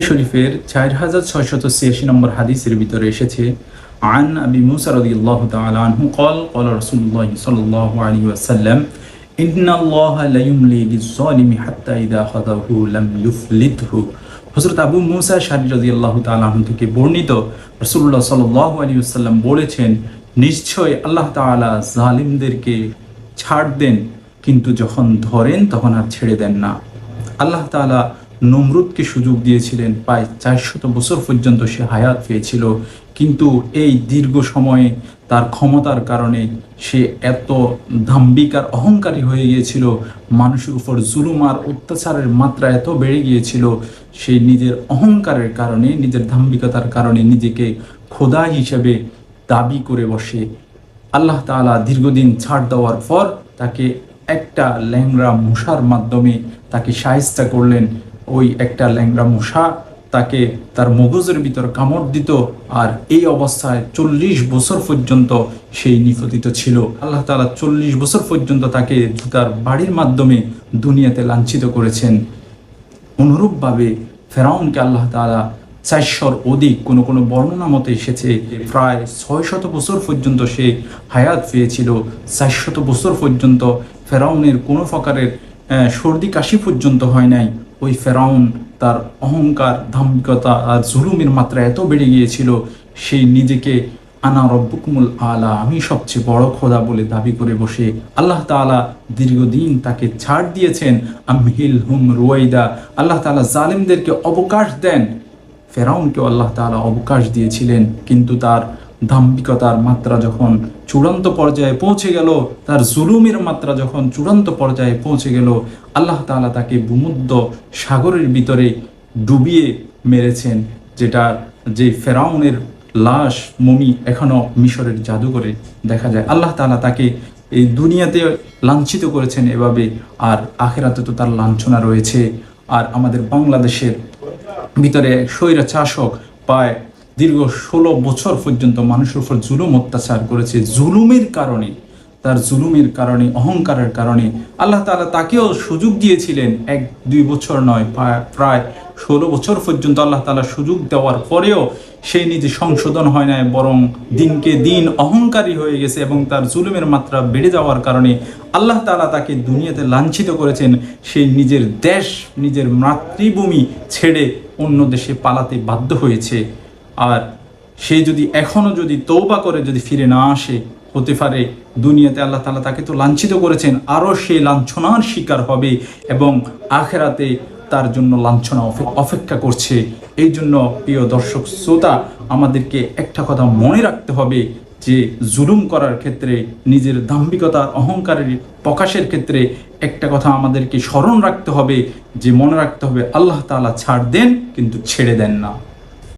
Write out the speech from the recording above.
শরীফের চার হাজার ছয়শত ছিয়াশি নম্বর হাদিসের ভিতরে এসেছে عن أبي موسى رضي الله تعالى عنه قال قال رسول الله صلى الله عليه وسلم إن الله لا يملي للظالم حتى إذا أخذه لم يفلته হজরত আবু মুসা শারি রাজি আল্লাহ তালাহ থেকে বর্ণিত রসুল্লাহ সাল্লাহ আলী সাল্লাম বলেছেন নিশ্চয় আল্লাহ তাআলা জালিমদেরকে ছাড় দেন কিন্তু যখন ধরেন তখন আর ছেড়ে দেন না আল্লাহ তাআলা নমরুদকে সুযোগ দিয়েছিলেন। প্রায় চারশত বছর পর্যন্ত সে হায়াত পেয়েছিল। কিন্তু এই দীর্ঘ সময়ে তার ক্ষমতার কারণে সে এত দাম্বিক আর অহংকারী হয়ে গিয়েছিল। মানুষের উপর জুলুম আর অত্যাচারের মাত্রা এত বেড়ে গিয়েছিল, সে নিজের অহংকারের কারণে, নিজের দাম্ভিকতার কারণে নিজেকে খোদা হিসেবে দাবি করে বসে। আল্লাহ তাআলা দীর্ঘদিন ছাড় দেওয়ার পর তাকে একটা ল্যাংরা মশার মাধ্যমে তাকে সাহিস্তা করলেন। ওই একটা ল্যাংরা মশা তাকে তার মগজের ভিতর কামড় দিত আর এই অবস্থায় চল্লিশ বছর পর্যন্ত সেই নিপতিত ছিল। আল্লাহ তালা চল্লিশ বছর পর্যন্ত তাকে তার বাড়ির মাধ্যমে দুনিয়াতে লাঞ্ছিত করেছেন। অনুরূপভাবে ফেরাউনকে আল্লাহ তালা চারশোর অধিক কোনো কোনো বর্ণনা মতে এসেছে, প্রায় ছয় শত বছর পর্যন্ত সে হায়াত পেয়েছিল। চারশত বছর পর্যন্ত ফেরাউনের কোনো প্রকারের সর্দি কাশি পর্যন্ত হয় নাই। ওই ফেরাউন তার অহংকার ধাম্মিকতা আর জুলুমের মাত্রা এত বেড়ে গিয়েছিল, সেই নিজেকে আনা রব্বুকুমুল আলা, আমি সবচেয়ে বড় খোদা বলে দাবি করে বসে আল্লাহ তাআলা দীর্ঘদিন তাকে ছাড় দিয়েছেন। আমহিল হুম রুয়াইদা, আল্লাহ তাআলা জালিমদেরকে অবকাশ দেন। ফেরাউনকেও আল্লাহ তাআলা অবকাশ দিয়েছিলেন, কিন্তু তার দাম্ভিকতার মাত্রা যখন চূড়ান্ত পর্যায়ে পৌঁছে গেল, তার জুলুমের মাত্রা যখন চূড়ান্ত পর্যায়ে পৌঁছে গেল, আল্লাহ তাআলা তাকে ভূমধ্য সাগরের ভিতরে ডুবিয়ে মেরেছেন, যেটা যে ফেরাউনের লাশ মমি এখনও মিশরের জাদুঘরে দেখা যায়। আল্লাহ তালা তাকে এই দুনিয়াতে লাঞ্ছিত করেছেন এভাবে, আর আখেরাতে তো তার লাঞ্ছনা রয়েছে। আর আমাদের বাংলাদেশের ভিতরে স্বৈরা চাষক প্রায় দীর্ঘ ষোলো বছর পর্যন্ত মানুষের উপর জুলুম অত্যাচার করেছে। জুলুমের কারণে, তার জুলুমের কারণে, অহংকারের কারণে আল্লাহ তালা তাকেও সুযোগ দিয়েছিলেন। এক, দুই বছর নয় প্রায়- ষোলো বছর পর্যন্ত আল্লাহ তাআলা সুযোগ দেওয়ার পরেও সেই নিজে সংশোধন হয় নাই, বরং দিনকে দিন অহংকারী হয়ে গেছে এবং তার জুলুমের মাত্রা বেড়ে যাওয়ার কারণে আল্লাহ তালা তাকে দুনিয়াতে লাঞ্ছিত করেছেন। সেই নিজের দেশ, নিজের মাতৃভূমি ছেড়ে অন্য দেশে পালাতে বাধ্য হয়েছে। আর সে যদি এখনও যদি তৌবা করে, যদি ফিরে না আসে, হতে পারে দুনিয়াতে আল্লাহ তালা তাকে তো লাঞ্ছিত করেছেন আরও সে লাঞ্ছনার শিকার হবে এবং আখেরাতে তার জন্য লাঞ্ছনা অপে- অপেক্ষা করছে। এই জন্য প্রিয় দর্শক, শ্রোতা, আমাদেরকে একটা কথা মনে রাখতে হবে যে, জুলুম করার ক্ষেত্রে, নিজের দাম্ভিকতার অহংকারের প্রকাশের ক্ষেত্রে একটা কথা আমাদেরকে স্মরণ রাখতে হবে যে, মনে রাখতে হবে আল্লাহ তাআলা ছাড় দেন, কিন্তু ছেড়ে দেন না।